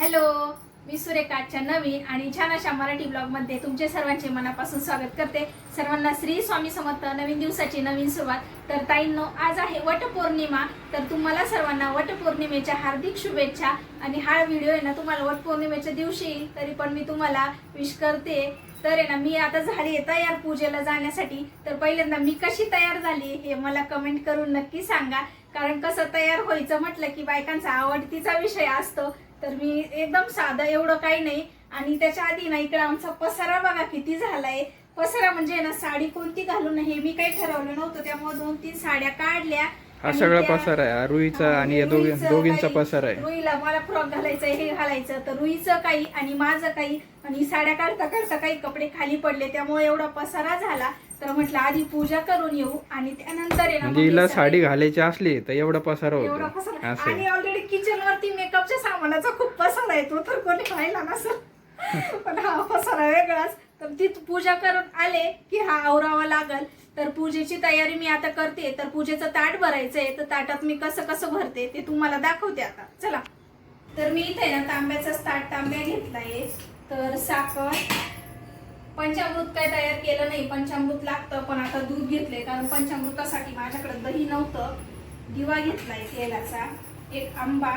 Hello मी सुरेखाच्या नवीन आणि छान अशा मराठी ब्लॉगमध्ये तुमचे सर्वांचे मनापासून स्वागत करते. सर्वांना श्री स्वामी समर्थ नवीन दिवसाची नवीन सुरुवात. तर ताईंनो आज आहे वटपौर्णिमा. तर तुम्हाला सर्वांना वटपौर्णिमेच्या हार्दिक शुभेच्छा आणि हा व्हिडिओ आहे ना तुम्हाला वटपौर्णिमेच्या दिवशी येईल तरी पण मी तुम्हाला विश करते. तर आहे ना मी आता झाली आहे तयार पूजेला जाण्यासाठी. तर पहिल्यांदा मी कशी तयार झाली हे मला कमेंट करून नक्की सांगा. कारण कसं तयार व्हायचं म्हटलं की बायकांचा आवडतीचा विषय असतो. तर मी एकदम साधं एवढं काही नाही. आणि त्याच्या आधी ना इकडे आमचा पसारा बघा किती झालाय. पसारा म्हणजे ना साडी कोणती घालू नये हे मी काही ठरवलं नव्हतं. त्यामुळे दोन तीन साड्या काढल्या. हा सगळा पसार आहे. हा रुईचा आणि दोघींचा पसार आहे. रुईला मला फ्रॉक घालायचं हे घालायचं. तर रुईचं काही आणि माझं काही. आणि साड्या काढता काढता काही कपडे खाली पडले. त्यामुळे एवढा पसारा झाला. तर म्हटलं आधी पूजा करून येऊ आणि त्यानंतर म्हणजे हिला साडी घालायची असली तर एवढा पसारा होतो. आणि. ऑलरेडी किचन वरती मेकअपच्या सामानाचा खूप पसारा येतो तर कोणी पाहिला नसेल. पण हा पसारा वेगळाच. तर ती पूजा करून आले की हा आवरावा लागल. तर पूजेची तयारी मी आता करते. तर पूजेचं ताट भरायचंय तर ताटात मी कसं कसं भरते ते तुम्हाला दाखवते आता. चला. तर मी इथे ना तांब्याचाच ताट तांब्या घेतलाय. तर साखर. पंचामृत काय तयार केलं नाही. पंचामृत लागतं पण आता दूध घेतले कारण पंचामृतासाठी माझ्याकडे दही नव्हतं. दिवा घेतलाय तेलाचा. एक आंबा.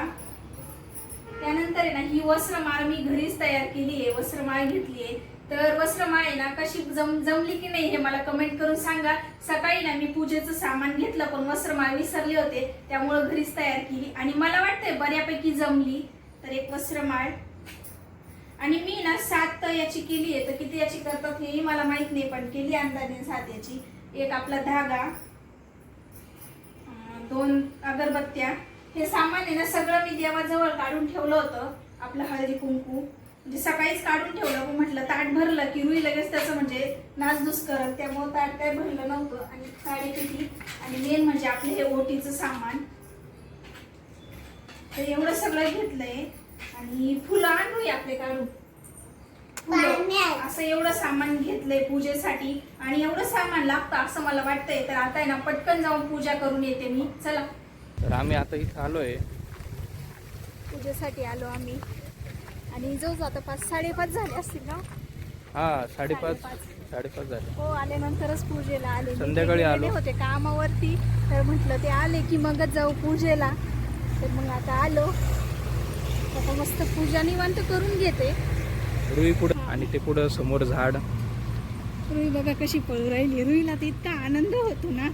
त्यानंतर आहे ना ही वस्त्रमाळ मी घरीच तयार केली आहे. वस्त्रमाळ घेतली आहे. तर वस्त्रमाळ आहे ना कशी जम जमली की नाही हे मला कमेंट करून सांगा. सकाळी ना मी पूजेचं सामान घेतलं पण वस्त्रमाळ विसरले होते. त्यामुळं घरीच तयार केली. आणि मला वाटतंय बऱ्यापैकी जमली. तर एक वस्त्रमाळ. मी ना सात याची केली आहे तर किती याची करतात हेही मला माहीत नाही पण केली अंदाजे सात याची. एक आपला धागा दोन अगरबत्त्या. हे सामान आहे ना सगळं मी देवाजवळ काढून ठेवलं होतं आपलं हळदी कुंकू. म्हणजे सकाळीच काढून ठेवलं पण म्हटलं ताट भरलं की रुई लगेच त्याचं म्हणजे नाचधूस करत त्यामुळं ताट काय भरलं नव्हतं आणि काळे किती आणि मेन म्हणजे आपलं हे ओटीचं सामान. तर एवढं सगळं घेतलंय. आणि फुलं आणूया आपले काढून. असं एवढं सामान घेतलंय पूजेसाठी. आणि एवढं सामान लागतं असं मला वाटतंय. तर आता आहे ना पटकन जाऊन पूजा करून येते मी. चला. तर आम्ही आता इथं आलोय. पूजेसाठी आलो आम्ही. आणि जो आता पाच साडेपाच झाले असतील ना? हा साडेपाच साडेपाच. साडेपाच झाले. हो आल्यानंतरच पूजेला आले. संध्याकाळी आलो. होते कामावरती. तर म्हटलं ते आले की मगच जाऊ पूजेला. तर मग आता आलो. आता मस्त पूजा निवांत करून घेते. रुई आणि ते पुढं समोर झाड. रुई बघा कशी पळू राहिली. रुईला तर इतका आनंद होतो ना.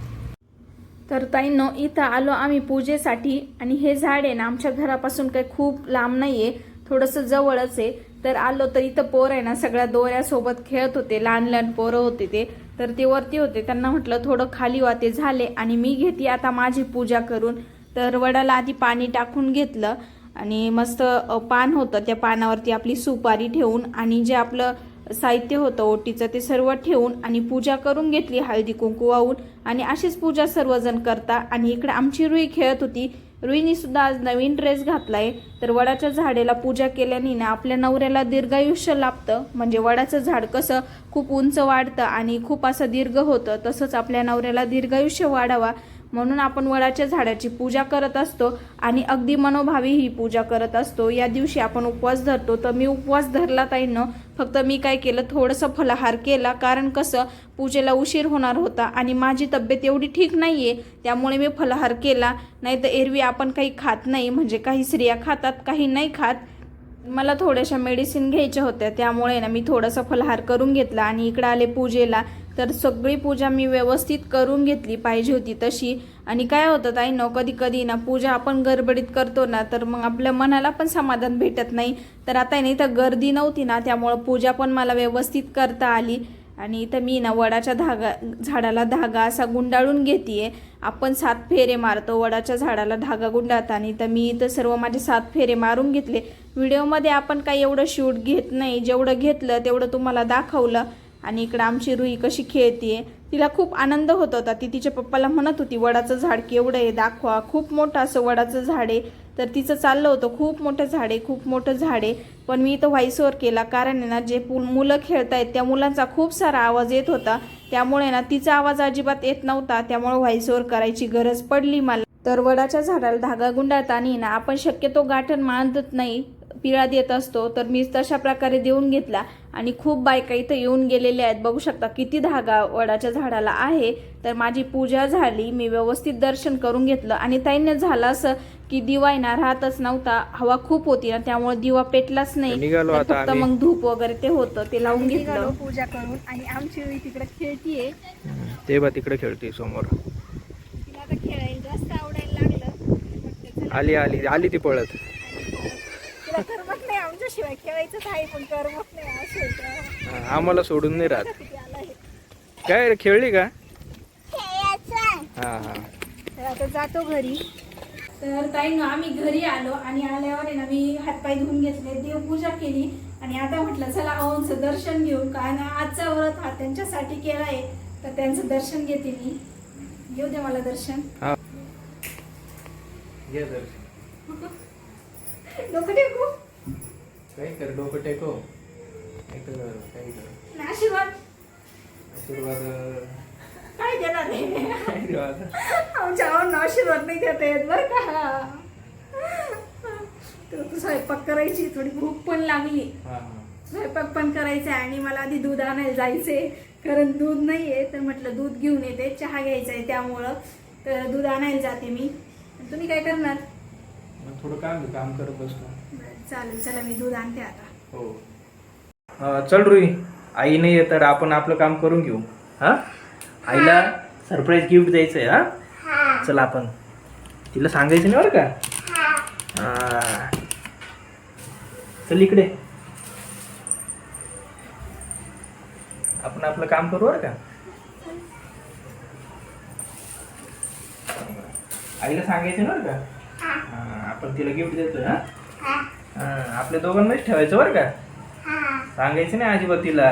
तर ताईंनो इथं आलो आम्ही पूजेसाठी आणि हे झाड आहे ना आमच्या घरापासून काही खूप लांब नाहीये थोडंसं जवळच आहे. तर आलो तर इथं पोर आहे ना सगळ्या दोऱ्यासोबत खेळत होते लहान लहान पोरं होते ते. तर ते वरती होते त्यांना म्हटलं थोडं खाली वाते झाले. आणि मी घेते आता माझी पूजा करून. तर वडाला आधी पाणी टाकून घेतलं. आणि मस्त पान होतं. त्या पानावरती आपली सुपारी ठेवून आणि जे आपलं साहित्य होतं ओटीचं ते सर्व ठेवून आणि पूजा करून घेतली हळदी कुंकू वाहून आणि अशीच पूजा सर्वजण करता. आणि इकडे आमची रुई खेळत होती. रुईनी सुद्धा आज नवीन ड्रेस घातलाय. तर वडाच्या झाडेला पूजा केल्याने ना आपल्या नवऱ्याला दीर्घायुष्य लाभतं. म्हणजे वडाचं झाड कसं खूप उंच वाढतं आणि खूप असं दीर्घ होतं तसंच आपल्या नवऱ्याला दीर्घायुष्य वाढावा. म्हणून आपण वडाच्या झाडाची पूजा करत असतो आणि अगदी मनोभावी ही पूजा करत असतो. या दिवशी आपण उपवास धरतो. तर मी उपवास धरला ताईनं फक्त मी काय केलं थोडंसं फलाहार केला. कारण कसं पूजेला उशीर होणार होता आणि माझी तब्येत एवढी ठीक नाही आहे त्यामुळे मी फलाहार केला. नाही तर एरवी आपण काही खात नाही म्हणजे काही स्त्रिया खातात काही नाही खात. मला थोड्याशा मेडिसिन घ्यायच्या होत्या त्यामुळे ना मी थोडासा फलहार करून घेतला आणि इकडं आले पूजेला. तर सगळी पूजा मी व्यवस्थित करून घेतली पाहिजे होती तशी. आणि काय होतं ताई न कधी कधी ना पूजा आपण गडबडीत करतो ना तर मग आपल्या मनाला पण समाधान भेटत नाही. तर आता नाही तर गर्दी नव्हती ना त्यामुळं पूजा पण मला व्यवस्थित करता आली. आणि इथं मी ना वडाच्या धागा झाडाला धागा असा गुंडाळून घेते आपण सात फेरे मारतो वडाच्या झाडाला धागा गुंडाळताना. तर मी इथं सर्व माझे सात फेरे मारून घेतले. व्हिडिओमध्ये आपण काही एवढं शूट घेत नाही. जेवढं घेतलं तेवढं तुम्हाला दाखवलं. आणि इकडं आमची रुई कशी खेळते तिला खूप आनंद होत होता. ती तिच्या पप्पाला म्हणत होती वडाचं झाड केवढं आहे दाखवा. खूप मोठं असं वडाचं झाड आहे. तर तिचं चाललं होतं खूप मोठं झाड आहे खूप मोठं झाड आहे. पण मी इथं व्हॉइसओव्हर केला कारण आहे ना जे पु- मुलं खेळत आहेत त्या मुलांचा खूप सारा आवाज येत होता. त्यामुळे ना तिचा आवाज अजिबात येत नव्हता. त्यामुळे व्हॉइसओव्हर करायची गरज पडली मला. तर वडाच्या झाडाला धागा गुंडाळताना ना आपण शक्यतो गाठण मानत नाही. पिळा देत असतो तर मी तशा प्रकारे देऊन घेतला. आणि खूप बायका इथं येऊन गेलेल्या आहेत. बघू शकता किती धागा वडाच्या झाडाला आहे. तर माझी पूजा झाली. मी व्यवस्थित दर्शन करून घेतलं. आणि ताईने झालं असं की दिवा ना राहतच नव्हता. हवा खूप होती ना त्यामुळे दिवा पेटलाच नाही. फक्त. मग धूप वगैरे ते होतं ते लावून घेतलं. पूजा करून. आणि आमची तिकडे खेळतीये. ते बा तिकडे खेळते समोर. तिला आता खेळायला जास्त आवडायला लागलं. आली आली. आली ती पळत. आहे पण करमत नाही असं होतं. हा, आम्हाला सोडून नाही राहत. किती आलं हे. काय रे खेळली का? हा हा. तर आता जातो घरी. तर ताई ना आम्ही घरी आलो आणि आल्यावर आहे ना मी हातपाय धुवून घेतले देवपूजा केली. आणि आता म्हटलं चला अहोंचं दर्शन घेऊ. काय ना आजचा व्रत हा त्यांच्यासाठी केला आहे तर त्यांचं दर्शन घेते मी. घेऊ दे मला दर्शन. हा. घे दर्शन डोकं टेकू काय कर डोकं टेको. नाही तर काही कर? ना आशीर्वाद. आशीर्वाद काय देणार आशीर्वाद. आमच्या भावांना आशीर्वाद नाही देता येत बरं का? तर तू स्वयंपाक करायची थोडी भूक पण लागली. हा हा. स्वयंपाक पण करायचा आणि मला आधी दूध आणायला जायचंय. कारण दूध नाही आहे तर म्हटलं दूध घेऊन येते चहा घ्यायचा आहे त्यामुळं. तर दूध आणायला जाते मी. तुम्ही काय करणार? थोडं काम काम करत बसतो बरं, चालेल चला मी दूध आणते आता. हो. चल रुई आई नाही येत तर आपण आपलं काम करून घेऊ. हा? आईला सरप्राईज गिफ्ट द्यायचंय हा? चल आपण. तिला सांगायचं नाही बरं का? हा. चल इकडे. आपण आपलं काम करू बरं का? आईला सांगायचं नाही बरं का? हा, आपण तिला गिफ्ट देतोय हा? हा, आपल्या दोघांनाच ठेवायचं बरं का? सांगायचं नाही अजिबात तिला.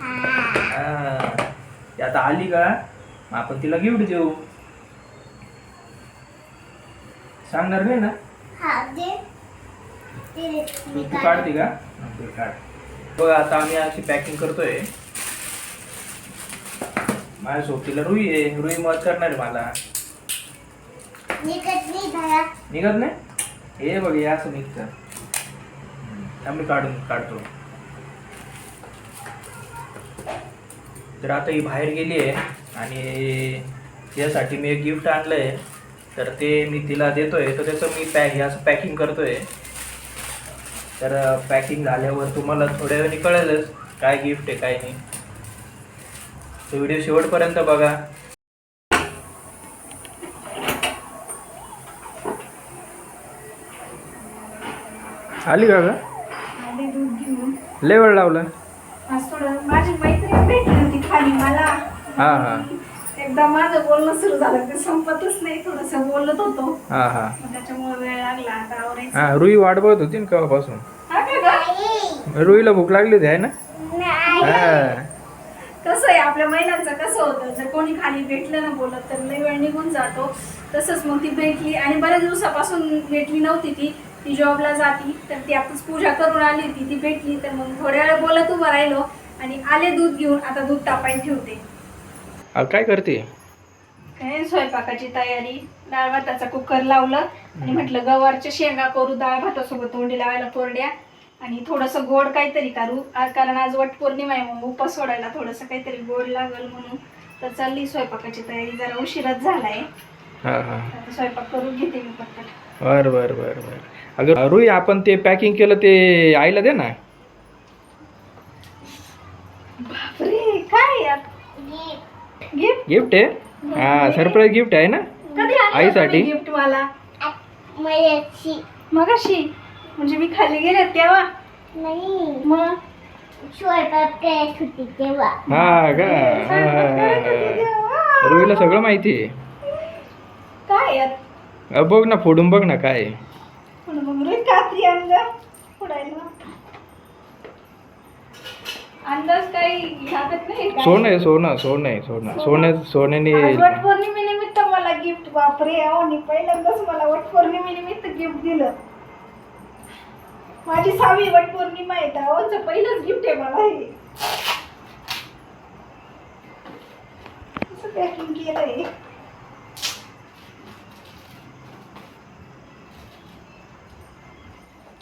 हा. ती आता आली का? मग आपण तिला गिफ्ट देऊ. सांगणार नाही ना? तू तू काढते. का? हा, काढ. बघ आता आम्ही अशी पॅकिंग करतोय. माझ्या सोबतीला रुई आहे. रुई मत करणार आहे मला. निघत नाही? हे बघ या असं निघतं आम्ही काढून काढतो. तर आता ही बाहेर गेली आहे आणि यासाठी मी एक गिफ्ट आणलं आहे तर ते मी तिला देतोय. तर त्याचं मी पॅक हे असं पॅकिंग करतोय. तर पॅकिंग झाल्यावर तुम्हाला थोड्या वेळाने कळेलच काय गिफ्ट आहे काय नाही. तो व्हिडिओ शेवटपर्यंत बघा. आली का ग? आले दूध घेऊन. लय वेळ लावला? आज थोडं माझी मैत्रीण भेटली होती खाली मला. हा हा. एकदा माझं बोलणं सुरू झालं ते संपतच नाही थोडस बोलत होतो. हा हा. त्याच्यामुळे वेळ लागला आता आवरायचं. हा रुई वाट बघत होती ना केव्हापासून? हा का ग? रुईला भूक लागली होती आहे ना? हा. कसं आहे आपल्या महिलांचं कसं होतं जर कोणी खाली भेटलं ना बोलत तर लई वेळ निघून जातो. तसंच मग ती भेटली आणि बऱ्याच दिवसापासून भेटली नव्हती ती. ती जॉबला जाती तर ती आताच पूजा करून आली होती ती भेटली तर मग थोड्या वेळ बोलत उभं राहिलो आणि आले दूध घेऊन आता दूध तापायला ठेवते. अ, काय करते? काय स्वयंपाकाची तयारी डाळ भाताचा कुकर लावलं आणि म्हटलं गवारच्या शेंगा करू डाळ भातासोबत तोंडी लावायला कोरड्या आणि थोडंसं गोड काहीतरी करू आ- कारण आज वट पौर्णिमा आहे मग उपास सोडायला थोडंसं काहीतरी गोड लागल म्हणून. तर चालली स्वयंपाकाची तयारी जरा उशिराच झालाय. हा हा. आता स्वयंपाक करून घेते मी पटपट. बर बर बर बर. अगं रुई आपण ते पॅकिंग केलं ते आईला दे ना. बापरे काय यार गिफ्ट गिफ्ट आहे? हा सरप्राईज गिफ्ट आहे ना? कधी आईसाठी? गिफ्ट मला? मगाशी. म्हणजे मी खाली गेले तेव्हा? मग? हा का? स्वयंपाक करत होते हा. तेव्हा. रुईला सगळं माहिती आहे. काय अ, बघ ना फोडून बघ ना काय आहे. पण मग रोज कात्री अंदाज फोडायला. अंदाज काही लागत नाही? सोनं आहे सोनं सोनं. आहे सोनं. सोनं सोन्याने आज वट पौर्णिमेनिमित्त मला गिफ्ट बापरे अहो नी पहिल्यांदाच मला वट पौर्णिमेनिमित्त गिफ्ट दिलं. माझी सहावी वट पौर्णिमा आहे त्यावरच पहिलंच गिफ्ट आहे मला हे. पॅकिंग केलंय.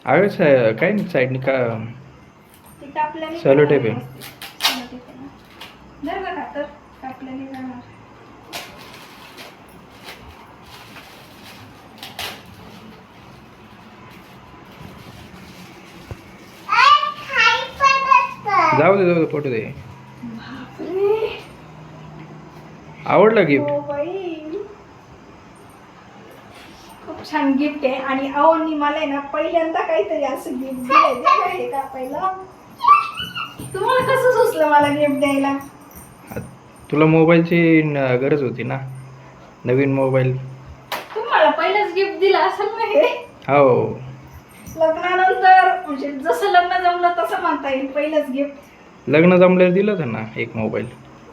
अगं सा- काय नाही साईडनी का जाणार tape आहे. जाऊ दे जाऊ दे फोटो दे. आवडला गिफ्ट हो बाई. खूप छान गिफ्ट आहे. आणि अवनी मला आहे ना पहिल्यांदा काहीतरी असं गिफ्ट दिलंय. का पहिलं तुम्हाला कसं सुचलं मला गिफ्ट द्यायला? तुला मोबाईलची गरज होती ना? नवीन मोबाईल. तुम्हाला पहिलंच गिफ्ट दिलं असं नाही हो? लग्नानंतर म्हणजे जसं लग्न जमलं तसं म्हणता येईल पहिलंच गिफ्ट लग्न जमल्यावर दिलं होतं ना एक मोबाईल?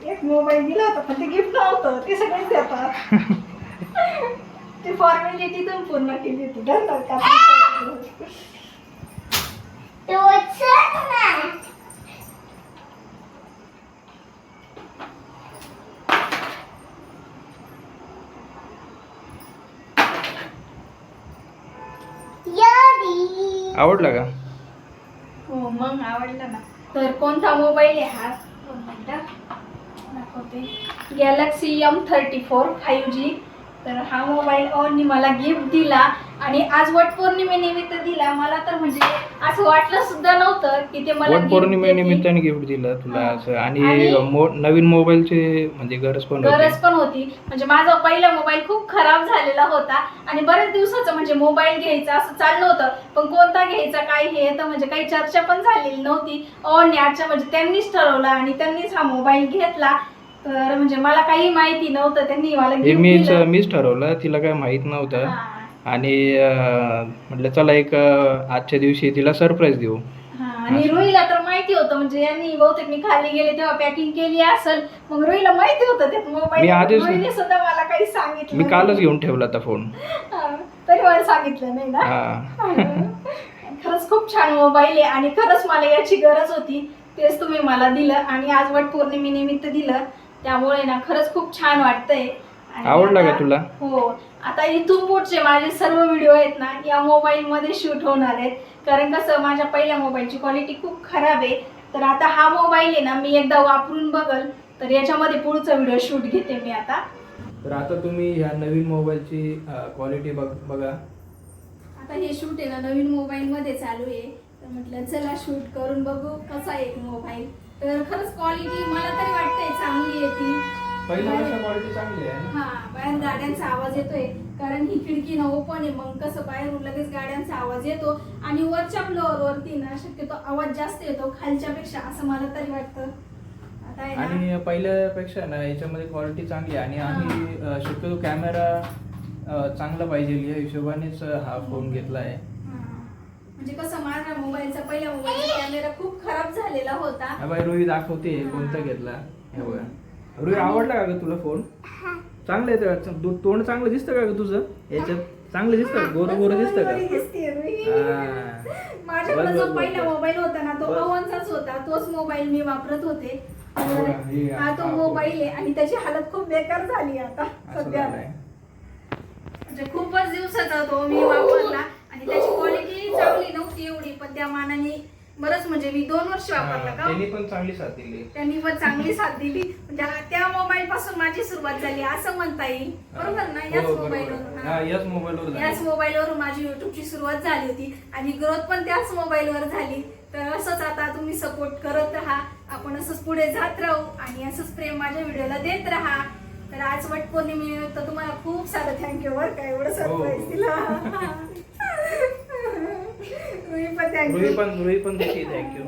एक मोबाईल दिला होता पण ते गिफ्ट नव्हतं. ते सगळेच देतात. फॉर्मॅलिटी तुम्ही पूर्ण केली होती. का आवडला का? हो मग आवडला ना. तर कोणता मोबाईल आहे हा? दाखवते. Galaxy M thirty four five G तर हा मोबाईल ओननी मला गिफ्ट दिला आणि आज वटपौर्णिमेनिमित्त दिला. मला तर म्हणजे असं वाटलं सुद्धा नव्हतं की ते मला पौर्णिमेनिमित्ताने गिफ्ट दिलं तुला. असं. आणि आणि- मो- नवीन मोबाईलची म्हणजे गरज पण गरज होती पण होती. म्हणजे माझा पहिला मोबाईल खूप खराब झालेला होता. आणि बऱ्याच दिवसाचं म्हणजे मोबाईल घ्यायचा असं चाललं होतं. पण कोणता घ्यायचा काय हे तर म्हणजे काही चर्चा पण झालेली नव्हती. आजच्या म्हणजे त्यांनीच ठरवलं आणि त्यांनीच हा मोबाईल घेतला. तर म्हणजे मला काही माहिती नव्हतं त्यांनी मला हे gift मीच दिलं. मीच ठरवलं तिला काय माहीत नव्हतं. हा. आणि अं, म्हटलं चला एक अं, आजच्या दिवशी तिला सरप्राईज देऊ. हा, आणि रोहीला तर माहिती होतं म्हणजे यांनी बहुतेक मी खाली गेले तेव्हा पॅकिंग केली असेल मग रोहीला माहिती होतं त्यात मी मोबाईल आधीच- सुद्धा मला काही सांगितलं मी कालच नाही. घेऊन ठेवला आता फोन हा, तरी मला सांगितलं नाही ना. हा. खरंच खूप छान मोबाईल आहे आणि खरंच मला याची गरज होती तेच तुम्ही मला दिलं आणि आज वट पौर्णिमेनिमित्त दिलं. त्यामुळे ना खरंच खूप छान वाटतंय. आणि आवडला का आता- तुला? हो. आता इथून पुढचे माझे सर्व व्हिडिओ आहेत ना या मोबाईल मध्ये शूट होणार आहेत. कारण कसं माझ्या पहिल्या मोबाईलची क्वालिटी खूप खराब आहे. तर आता हा मोबाईल आहे ना मी एकदा वापरून बघल तर याच्यामध्ये पुढचा व्हिडिओ शूट घेते मी आता. तर आता तुम्ही ह्या नवीन मोबाईलची क्वालिटी बघ बघा. आता हे शूट आहे ना नवीन मोबाईल मध्ये चालू आहे. तर म्हटलं चला शूट करून बघू कसा आहे मोबाईल तर खरंच क्वालिटी मला तरी वाटतंय चांगली आहे ती. पहिल्यापेक्षा क्वालिटी चांगली आहे. ना हा बाहेर गाड्यांचा आवाज येतोय. कारण ही खिडकी ना ओपन आहे मग कसं बाहेरून लगेच गाड्यांचा आवाज येतो. आणि वरच्या फ्लोअर वरती ना शक्यतो आवाज जास्त येतो खालच्या पेक्षा असं मला तरी वाटतं. आता आहे ना आणि पहिल्यापेक्षा ना याच्यामध्ये क्वालिटी चांगली आहे. आणि आम्ही अं, शक्यतो कॅमेरा चांगला पाहिजे या हिशोबानेच हा फोन घेतला आहे. म्हणजे कसं माझ्या मोबाईलचा पहिल्या मोबाईलचा कॅमेरा खूप खराब झालेला होता हा बाई रोहित दाखवते कोणता घेतला हे बघा रोहित आवडला का ग तुला फोन चांगलं येतं का तोंड चांगलं दिसतं का ग तुझं याच्यात चांगलं दिसतं का? गोरं गोरं दिसतं का दिसते. हा. माझ्याकडे बस, जो बस, पहिला बस. मोबाईल होता ना तो बस. अवनचाच होता तोच मोबाईल मी वापरत होते बघा, हे हा तो मोबाईल आहे आणि त्याची हालत खूप बेकार झाली आता असं सध्या झालंय. म्हणजे खूपच दिवसाचा तो मी वापरला आणि त्याची क्वालिटी चांगली नव्हती एवढी पण त्या मानाने बरंच म्हणजे मी दोन वर्ष वापरला का? त्यांनी पण चांगली साथ दिली. त्यांनी पण चांगली साथ दिली. म्हणजे हा- त्या मोबाईल पासून माझी सुरुवात झाली असं म्हणता येईल. बरोबर ना? याच हो, बरोबर. मोबाईलवरून हा, हा. याच मोबाईलवर याच झाली. मोबाईलवरून माझी युट्यूबची सुरुवात झाली होती. आणि ग्रोथ पण त्याच मोबाईलवर झाली. तर असंच आता तुम्ही सपोर्ट करत राहा. आपण असंच पुढे जात राहू आणि असंच प्रेम माझ्या व्हिडिओला देत राहा. तर आज वट पौर्णिमेनिमित्त तुम्हाला खूप सारं थँक्यू बरं का? एवढं सरप्राईज हो. दिला. रुई पण रुई पण देखील थँक्यू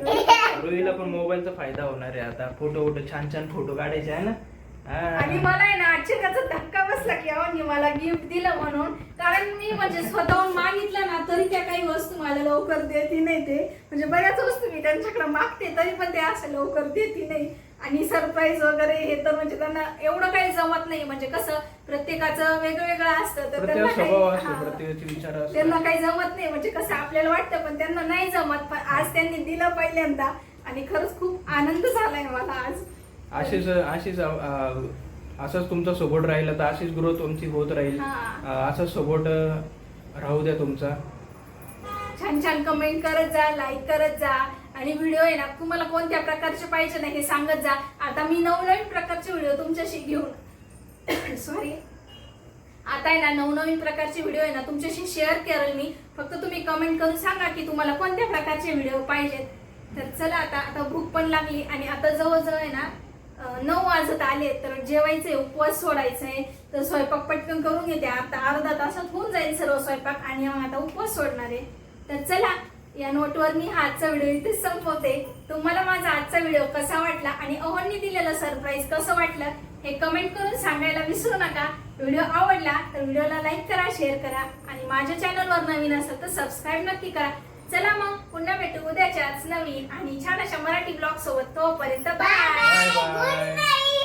रुईला पण मोबाईलचा फायदा होणार आहे आता. फोटो फोटो छान छान फोटो काढायचे आहे ना? आणि. मला आहे ना आश्चर्याचा धक्का बसला की अहो मला गिफ्ट दिलं म्हणून. कारण मी म्हणजे स्वतःहून मागितलं ना तरी त्या काही वस्तू मला लवकर देती नाही ते. म्हणजे बऱ्याच वस्तू मी त्यांच्याकडे मागते तरी पण ते असं लवकर देती नाही. आणि सरप्राईज वगैरे हे तर म्हणजे त्यांना एवढं काही जमत नाही. म्हणजे कसं प्रत्येकाचं वेगवेगळं असतं तर त्यांना स्वभाव काही असतो हा. प्रत्येकाचे विचार त्यांना असतात काही जमत नाही. म्हणजे कसं आपल्याला वाटतं पण त्यांना नाही जमत. पण आज त्यांनी दिलं पहिल्यांदा आणि खरंच खूप आनंद झालाय मला आज. अशीच अशीच अं, असंच तुमचा सपोर्ट राहिला तर अशीच ग्रोथ तुमची होत राहील. हा. अं, असंच सपोर्ट राहू द्या तुमचा. छान छान कमेंट करत जा लाईक करत जा. आणि व्हिडिओ आहे ना तुम्हाला कोणत्या प्रकारचे पाहिजे ना हे सांगत जा. आता मी नवनवीन प्रकारचे व्हिडिओ तुमच्याशी घेऊन सॉरी आता आहे ना नवनवीन प्रकारचे व्हिडिओ आहे ना तुमच्याशी शेअर करेल मी. फक्त तुम्ही कमेंट करून सांगा की तुम्हाला कोणत्या प्रकारचे व्हिडिओ पाहिजेत. तर चला आता आता भूक पण लागली आणि आता जवळजवळ आहे ना नऊ वाजत आले तर जेवायचंय उपवास सोडायचंय. तर स्वयंपाक पटकन करून घेते. आता अर्धा तासात होऊन जाईल सर्व स्वयंपाक आणि मग आता उपवास सोडणार आहे. तर चला या नोटवर मी हा आजचा व्हिडिओ इथेच संपवते. तुम्हाला माझा आजचा व्हिडिओ कसा वाटला आणि अहोंनी दिलेलं सरप्राईज कसं वाटलं हे कमेंट करून सांगायला विसरू नका. व्हिडिओ आवडला तर व्हिडिओला लाईक करा शेअर करा आणि माझ्या चॅनलवर नवीन असेल तर सबस्क्राईब नक्की करा. चला मग पुन्हा भेटू उद्याच्याच नवीन आणि छान अशा मराठी ब्लॉग सोबत. तोपर्यंत बाय बाय